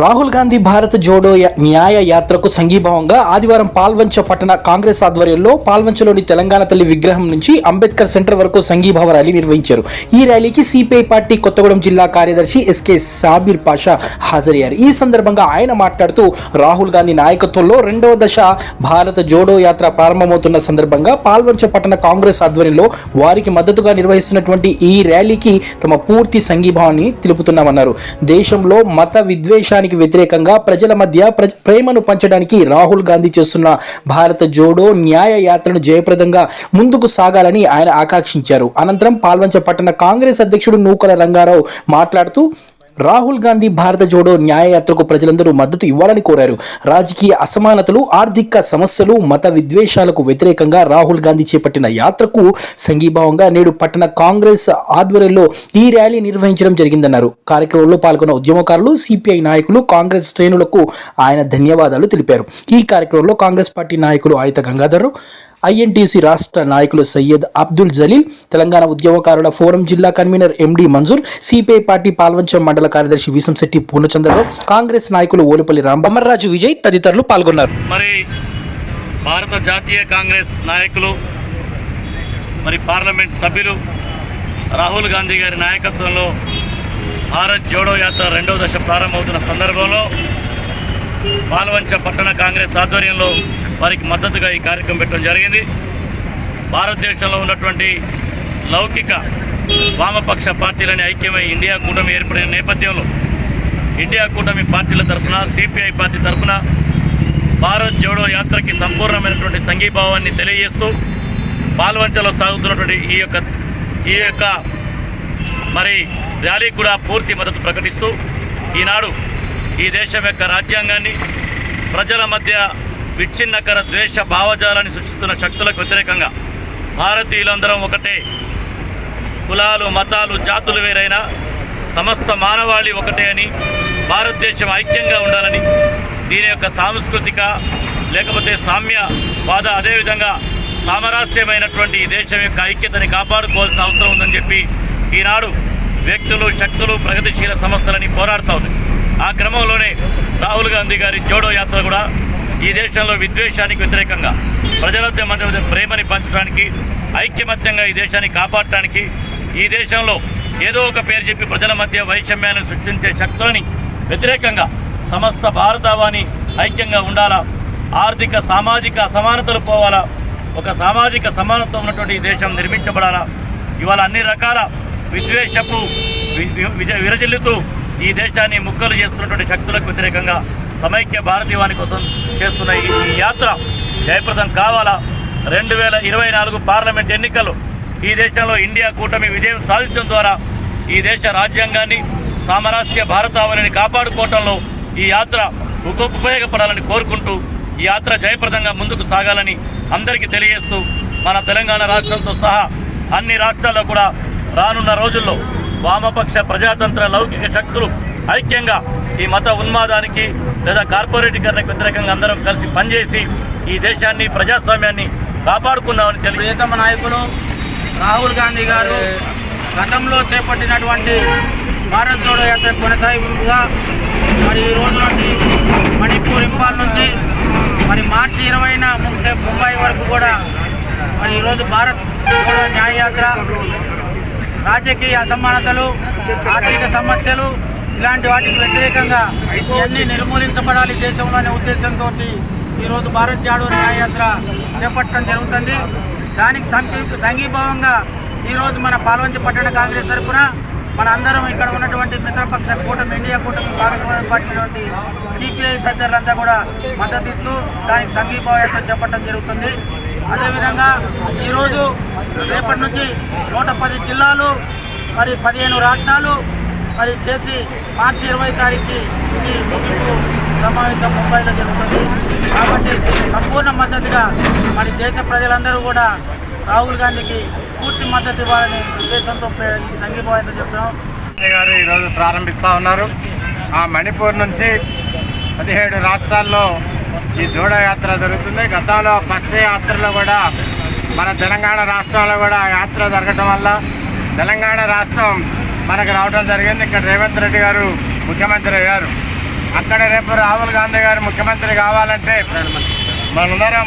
రాహుల్ గాంధీ భారత్ జోడో న్యాయ యాత్రకు సంఘీభావంగా ఆదివారం పాల్వంచ పట్టణ కాంగ్రెస్ ఆధ్వర్యంలో పాల్వంచలోని తెలంగాణ తల్లి విగ్రహం నుంచి అంబేద్కర్ సెంటర్ వరకు సంఘీభావ ర్యాలీ నిర్వహించారు. ఈ ర్యాలీకి సిపిఐ పార్టీ కొత్తగూడెం జిల్లా కార్యదర్శి ఎస్కే సాబీర్ పాషా హాజరయ్యారు. ఈ సందర్భంగా ఆయన మాట్లాడుతూ రాహుల్ గాంధీ నాయకత్వంలో రెండవ దశ భారత జోడో యాత్ర ప్రారంభమవుతున్న సందర్భంగా పాల్వంచ పట్టణ కాంగ్రెస్ ఆధ్వర్యంలో వారికి మద్దతుగా నిర్వహిస్తున్నటువంటి ఈ ర్యాలీకి తమ పూర్తి సంఘీభావాన్ని తెలుపుతున్నామన్నారు. దేశంలో మత విద్వేషానికి వ్యతిరేకంగా ప్రజల మధ్య ప్రేమను పంచడానికి రాహుల్ గాంధీ చేస్తున్న భారత జోడో న్యాయ యాత్రను జయప్రదంగా ముందుకు సాగాలని ఆయన ఆకాంక్షించారు. అనంతరం పాల్వంచ పట్టణ కాంగ్రెస్ అధ్యక్షుడు నూకల రంగారావు మాట్లాడుతూ రాహుల్ గాంధీ భారత జోడో న్యాయయాత్రకు ప్రజలందరూ మద్దతు ఇవ్వాలని కోరారు. రాజకీయ అసమానతలు ఆర్థిక సమస్యలు మత విద్వేషాలకు వ్యతిరేకంగా రాహుల్ గాంధీ చేపట్టిన యాత్రకు సంఘీభావంగా నేడు పట్టణ కాంగ్రెస్ ఆధ్వర్యంలో ఈ ర్యాలీ నిర్వహించడం జరిగిందన్నారు. కార్యక్రమంలో పాల్గొన్న ఉద్యమకారులు సిపిఐ నాయకులు కాంగ్రెస్ శ్రేణులకు ఆయన ధన్యవాదాలు తెలిపారు. ఈ కార్యక్రమంలో కాంగ్రెస్ పార్టీ నాయకులు ఆయుత గంగాధర్ ఐఎన్టీసీ రాష్ట్ర నాయకులు సయ్యద్ అబ్దుల్ జలీల్ తెలంగాణ ఉద్యమకారుల ఫోరం జిల్లా convener MD Manzoor CPI party Palvancha మండల కార్యదర్శి విసంశెట్టి పూర్ణచంద్రరావు కాంగ్రెస్ నాయకులు ఓలిపల్లి రాంబమ్మర్రాజు విజయ్ తదితరులు పాల్గొన్నారు. మరి భారత జాతీయ కాంగ్రెస్ నాయకులు మరి పార్లమెంట్ సభ్యులు రాహుల్ గాంధీ గారి నాయకత్వంలో భారత్ జోడో యాత్ర రెండవ దశ ప్రారంభమవుతున్న సందర్భంలో పాల్వంచ పట్టణ కాంగ్రెస్ ఆధ్వర్యంలో వారికి మద్దతుగా ఈ కార్యక్రమం పెట్టడం జరిగింది. భారతదేశంలో ఉన్నటువంటి లౌకిక వామపక్ష పార్టీలని ఐక్యమై ఇండియా కూటమి ఏర్పడిన నేపథ్యంలో ఇండియా కూటమి పార్టీల తరఫున సిపిఐ పార్టీ తరఫున భారత్ జోడో యాత్రకి సంపూర్ణమైనటువంటి సంఘీభావాన్ని తెలియజేస్తూ పాల్వంచలో సాగుతున్నటువంటి ఈ యొక్క ఈ యొక్క మరి ర్యాలీ కూడా పూర్తి మద్దతు ప్రకటిస్తూ ఈనాడు ఈ దేశం యొక్క రాజ్యాంగాన్ని ప్రజల మధ్య విచ్ఛిన్నకర ద్వేష భావజాలాన్ని సృష్టిస్తున్న శక్తులకు వ్యతిరేకంగా భారతీయులందరం ఒకటే. కులాలు మతాలు జాతులు వేరైనా సమస్త మానవాళి ఒకటే అని భారతదేశం ఐక్యంగా ఉండాలని దీని యొక్క సాంస్కృతిక లేకపోతే సామ్య బాధ అదేవిధంగా సామరస్యమైనటువంటి ఈ దేశం యొక్క ఐక్యతని కాపాడుకోవాల్సిన అవసరం ఉందని చెప్పి ఈనాడు వ్యక్తులు శక్తులు ప్రగతిశీల సంస్థలని పోరాడుతూ ఆ క్రమంలోనే రాహుల్ గాంధీ గారి జోడో యాత్ర కూడా ఈ దేశంలో విద్వేషానికి వ్యతిరేకంగా ప్రజలతో మధ్య మధ్య ప్రేమని పంచడానికి ఐక్యమత్యంగా ఈ దేశాన్ని కాపాడటానికి ఈ దేశంలో ఏదో ఒక పేరు చెప్పి ప్రజల మధ్య వైషమ్యాన్ని సృష్టించే శక్తులని వ్యతిరేకంగా సమస్త భారతవాణి ఐక్యంగా ఉండాలా? ఆర్థిక సామాజిక అసమానతలు పోవాలా? ఒక సామాజిక సమానత్వం ఉన్నటువంటి ఈ దేశం నిర్మించబడాలా? ఇవాళ అన్ని రకాల విద్వేషపు విరజిల్లుతూ ఈ దేశాన్ని ముక్కలు చేస్తున్నటువంటి శక్తులకు వ్యతిరేకంగా సమైక్య భారతీయవాని కోసం చేస్తున్న ఈ యాత్ర జయప్రదం కావాలా? రెండు వేల ఇరవై నాలుగు పార్లమెంట్ ఎన్నికలు. ఈ దేశంలో ఇండియా కూటమి విజయం సాధించడం ద్వారా ఈ దేశ రాజ్యాంగాన్ని సామరస్య భారతావళిని కాపాడుకోవటంలో ఈ యాత్ర ఉపయోగపడాలని కోరుకుంటూ ఈ యాత్ర జయప్రదంగా ముందుకు సాగాలని అందరికీ తెలియజేస్తూ మన తెలంగాణ రాష్ట్రంతో సహా అన్ని రాష్ట్రాల్లో కూడా రానున్న రోజుల్లో వామపక్ష ప్రజాతంత్ర లౌకిక శక్తులు ఐక్యంగా ఈ మత ఉన్మాదానికి లేదా కార్పొరేటీకరణకు వ్యతిరేకంగా అందరం కలిసి పనిచేసి ఈ దేశాన్ని ప్రజాస్వామ్యాన్ని కాపాడుకుందామని తెలియదు ప్రియతమ నాయకులు రాహుల్ గాంధీ గారు గతంలో చేపట్టినటువంటి భారత్ జోడో యాత్ర కొనసాగింపుగా మరి ఈ రోజు నుండి మణిపూర్ ఇంపాల్ నుంచి మరి మార్చి ఇరవైన ముగిసే ముంబై వరకు కూడా మరి ఈరోజు భారత్ జోడో న్యాయయాత్ర రాజకీయ అసమానతలు ఆర్థిక సమస్యలు ఇలాంటి వాటికి వ్యతిరేకంగా ఇవన్నీ నిర్మూలించబడాలి దేశంలోనే ఉద్దేశంతో ఈరోజు భారత్ జాడో న్యాయయాత్ర చేపట్టడం జరుగుతుంది. దానికి సంఘీ సంఘీభావంగా ఈరోజు మన పాల్వంచి పట్టణ కాంగ్రెస్ తరఫున మన అందరం ఇక్కడ ఉన్నటువంటి మిత్రపక్ష కూటమి ఇండియా కూటమి భాగస్వామ్యం పట్టినటువంటి సిపిఐ తదితరులంతా కూడా మద్దతు ఇస్తూ దానికి సంఘీభావ యాత్ర చేపట్టడం జరుగుతుంది. అదేవిధంగా ఈరోజు రేపటి నుంచి నూట పది జిల్లాలు మరి పదిహేను రాష్ట్రాలు మరి చేసి మార్చి ఇరవై తారీఖు ఈ ముగింపు సమావేశం ముంబైలో జరుగుతుంది. కాబట్టి దీనికి సంపూర్ణ మద్దతుగా మరి దేశ ప్రజలందరూ కూడా రాహుల్ గాంధీకి పూర్తి మద్దతు ఇవ్వాలని ఉద్దేశంతో ఈ సంఘీభావంతో చెప్తున్నాం. గారు ఈరోజు ప్రారంభిస్తూ ఉన్నారు. ఆ మణిపూర్ నుంచి పదిహేడు రాష్ట్రాల్లో ఈ జోడో యాత్ర జరుగుతుంది. గతంలో ఫస్ట్ యాత్రలో కూడా మన తెలంగాణ రాష్ట్రంలో కూడా యాత్ర జరగటం వల్ల తెలంగాణ రాష్ట్రం మనకు రావడం జరిగింది. ఇక్కడ రేవంత్ రెడ్డి గారు ముఖ్యమంత్రి అయ్యారు అక్కడ రేపు రాహుల్ గాంధీ గారు ముఖ్యమంత్రి కావాలంటే మనందరం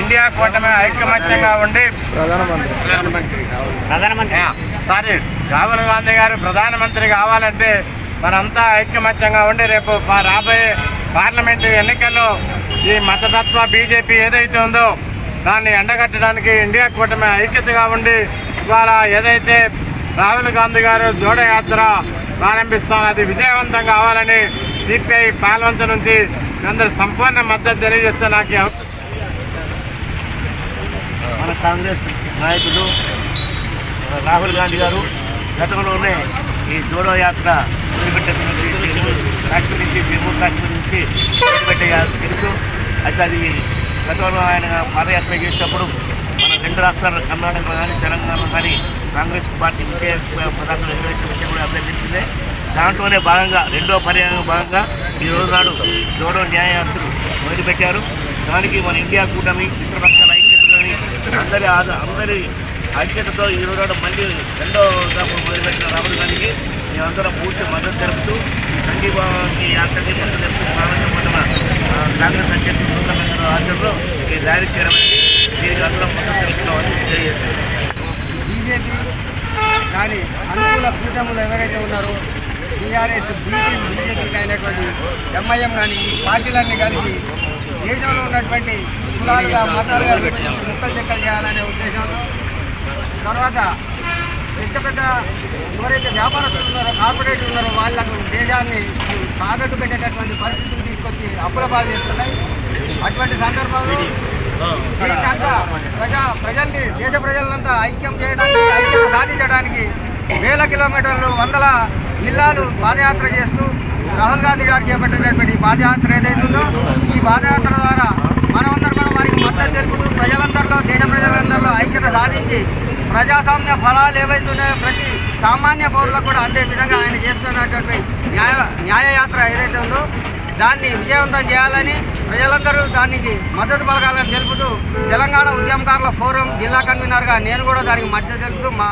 ఇండియా కూటమి ఐకమత్యంగా ఉండి యా, సారీ రాహుల్ గాంధీ గారు ప్రధానమంత్రి కావాలంటే మనంతా ఐకమత్యంగా ఉండి రేపు రాబోయే పార్లమెంటు ఎన్నికల్లో ఈ మతతత్వ బీజేపీ ఏదైతే ఉందో దాన్ని ఎండగట్టడానికి ఇండియా కూటమి ఐక్యతగా ఉండి ఇవాళ ఏదైతే రాహుల్ గాంధీ గారు జోడయాత్ర ప్రారంభిస్తాను అది విజయవంతం కావాలని సిపిఐ పాల్వంచ నుంచి అందరు సంపూర్ణ మద్దతు తెలియజేస్తే నాకు మన కాంగ్రెస్ నాయకులు రాహుల్ గాంధీ గారు గతంలోనే ఈ జోడో యాత్ర కాశ్మీర్ నుంచి జమ్మూ కాశ్మీర్ నుంచి మొదలుపెట్టే తెలుసు. అయితే అది గతంలో ఆయన పాదయాత్ర చేసినప్పుడు రెండు రాష్ట్రాలు కర్ణాటక కానీ తెలంగాణలో కానీ కాంగ్రెస్ పార్టీ విజయ పదార్థాలు రిజర్వేషన్ విషయం కూడా అభ్యర్థించింది. దాంట్లోనే భాగంగా రెండో పర్యాయం భాగంగా ఈ రోజు నాడు జోడో న్యాయయాత్రలు మొదలుపెట్టారు. దానికి మన ఇండియా కూటమి మిత్రపక్షాల ఐక్యతలని అందరి ఆద- అందరి ఐక్యతతో ఈ రోజు మళ్ళీ రెండో దఫా మొదలుపెట్టిన రాహుల్ గాంధీకి మేమందరం పూర్తి మద్దతు తెలుపుతూ ఈ సంఘీభావానికి యాత్రకి మద్దతు తెలుపుతూ ప్రారంభమైన కాంగ్రెస్ అధ్యక్షుడు ఆధ్వర్యంలో ఈ ర్యాలీ చేయడం అనేది దీనికి అందరం తెలుసుకోవాలని తెలియజేస్తారు బీజేపీ కానీ అనుకూల కూటములు ఎవరైతే ఉన్నారో బీఆర్ఎస్ బీజేపీ బీజేపీకి అయినటువంటి ఎంఐఎం కానీ ఈ పార్టీలన్నీ కలిసి దేశంలో ఉన్నటువంటి కులాలుగా మతాలుగా విభజించి ముక్కలు చెక్కలు చేయాలనే ఉద్దేశంతో తర్వాత పెద్ద పెద్ద ఎవరైతే వ్యాపారస్తులు ఉన్నారో కార్పొరేట్ ఉన్నారో వాళ్ళకు దేశాన్ని తాకట్టు పెట్టేటటువంటి పరిస్థితులు తీసుకొచ్చి అప్పుల పాలు చేస్తున్నాయి. అటువంటి సందర్భంలో దీన్నంతా ప్రజా ప్రజల్ని దేశ ప్రజలంతా ఐక్యం చేయడానికి ఐక్యత సాధించడానికి వేల కిలోమీటర్లు వందల జిల్లాలు పాదయాత్ర చేస్తూ రాహుల్ గాంధీ గారు చేపట్టినటువంటి పాదయాత్ర ఏదైతుందో ఈ పాదయాత్ర ద్వారా మనమందరం కూడా వారికి మద్దతు తెలుపుతూ ప్రజలందరిలో దేశ ప్రజలందరిలో ఐక్యత సాధించి ప్రజాస్వామ్య ఫలాలు ఏవైతున్నాయో ప్రతి సామాన్య పౌరులకు కూడా అందే విధంగా ఆయన చేస్తున్నటువంటి న్యాయ న్యాయయాత్ర ఏదైతే ఉందో దాన్ని విజయవంతం చేయాలని ప్రజలందరూ దానికి మద్దతు పలకాలని తెలుపుతూ తెలంగాణ ఉద్యమకారుల ఫోరం జిల్లా కన్వీనర్గా నేను కూడా దానికి మద్దతు తెలుపుతూ మా